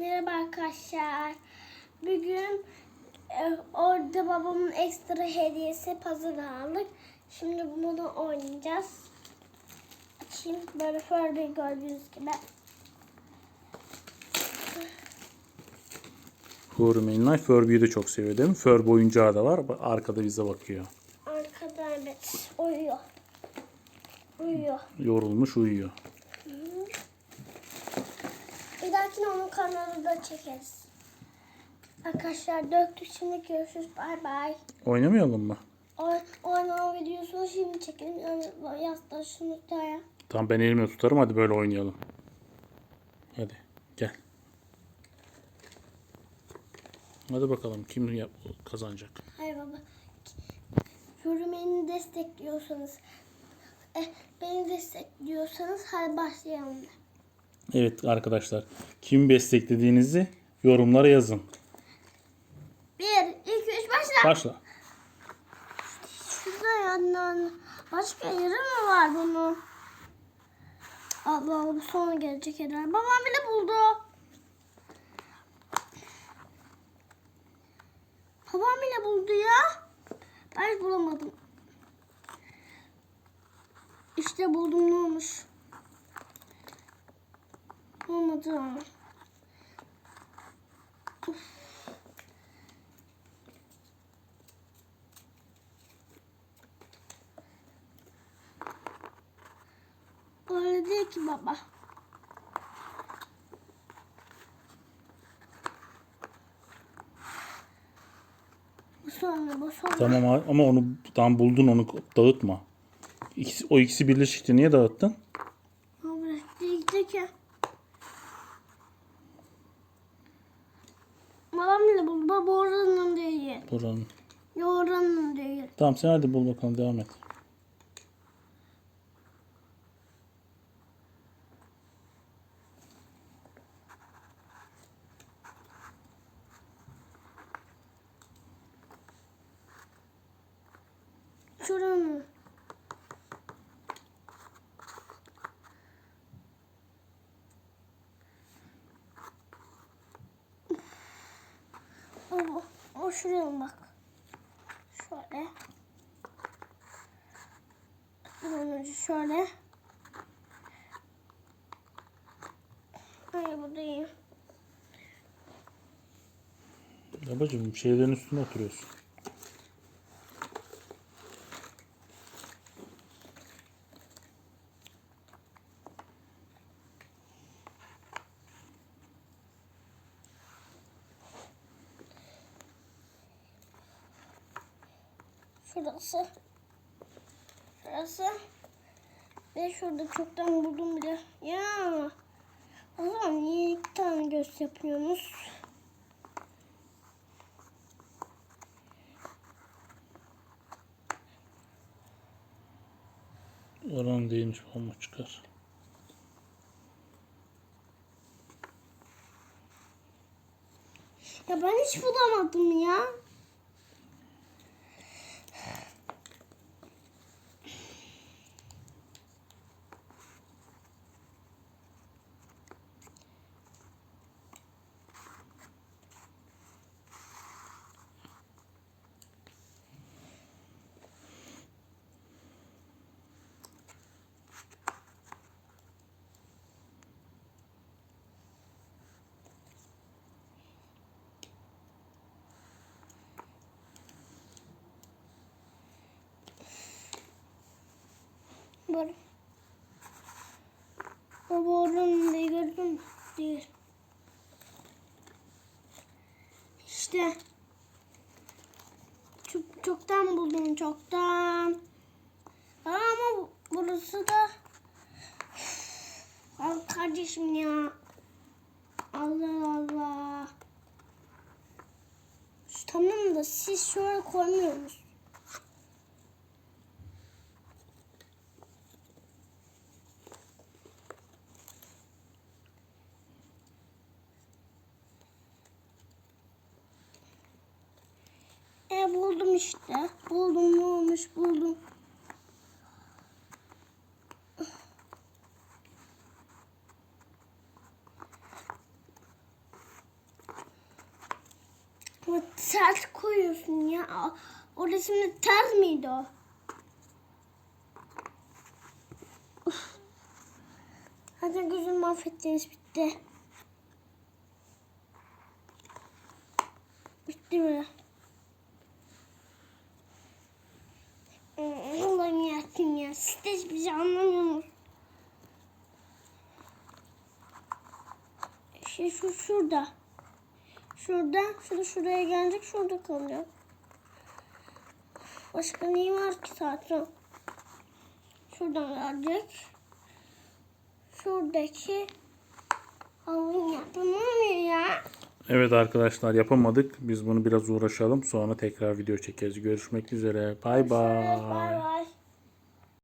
Merhaba arkadaşlar. Bugün e, orada babamın ekstra hediyesi puzzle aldık. Şimdi bunu oynayacağız. Açayım böyle Furby gördüğünüz gibi. Furby Mainline Furby'yi de çok seviyor değil mi? Furby oyuncağı da var. Arkada bize bakıyor. Arkada evet uyuyor. Uyuyor. Yorulmuş uyuyor. Bir dahakine onun kanalını da çekeriz. Arkadaşlar döktük şimdi görüşürüz. Bay bay. Oynamayalım mı? O- Oynama videosunu şimdi çekelim. Yastığı şunu tutaya. Tamam ben elimle tutarım hadi böyle oynayalım. Hadi gel. Hadi bakalım kim yap- kazanacak. Hayır baba. Yürümeni destekliyorsanız eh, beni destekliyorsanız hadi başlayalım. Evet arkadaşlar kim desteklediğinizi yorumlara yazın. Bir, iki, üç başla. Başla. Şurada yandan başka yeri mi var bunun? Allah Allah bu sonra gelecek herhalde. Babam bile buldu. Babam bile buldu ya. Ben bulamadım. İşte buldum ne olmuş. Olmadı ama. Öyle değil ki baba. Bu sonra bu sonra. Tamam abi, ama onu tam buldun onu dağıtma. İkisi, o ikisi birleşikti niye dağıttın? Ama değil ki. Baba oranın değil. Buranın. Ya oranın değil. Tamam sen hadi bul bakalım devam et. Şuranın. O, şuraya bak. Şöyle. An önce şöyle. Hayır bu değil. Babacığım şeylerin üstüne oturuyorsun. Şurası. Şurası. Ve şurada çoktan buldum bile. Ya. O zaman niye iki tane göz yapıyorsunuz? Oranın değilmiş bomba çıkar. Ya ben hiç bulamadım ya. Böyle. Baba oranın değil gördün mü? Değil. İşte. Çok, çoktan buldum çoktan. Ama bu- burası da Al kardeşim ya. Allah Allah. Tamam da siz şöyle koymuyorsunuz. Buldum işte. Buldum ne olmuş buldum. sert koyuyorsun ya. O resimde ters miydi o? Hadi gözüm mahvettiniz bitti. Bitti mi? Hmm, Allah'ım yarabbim ya. Siz de hiçbir şey anlamıyorsunuz. Şey şu şurada. Şurada, şurada şuraya gelecek, şurada kalıyor. Başka neyi var ki zaten? Şuradan gelecek. Şuradaki Allah'ım yapamam ya. Evet arkadaşlar yapamadık. Biz bunu biraz uğraşalım. Sonra tekrar video çekeriz. Görüşmek üzere. Bay bay. Bay bay.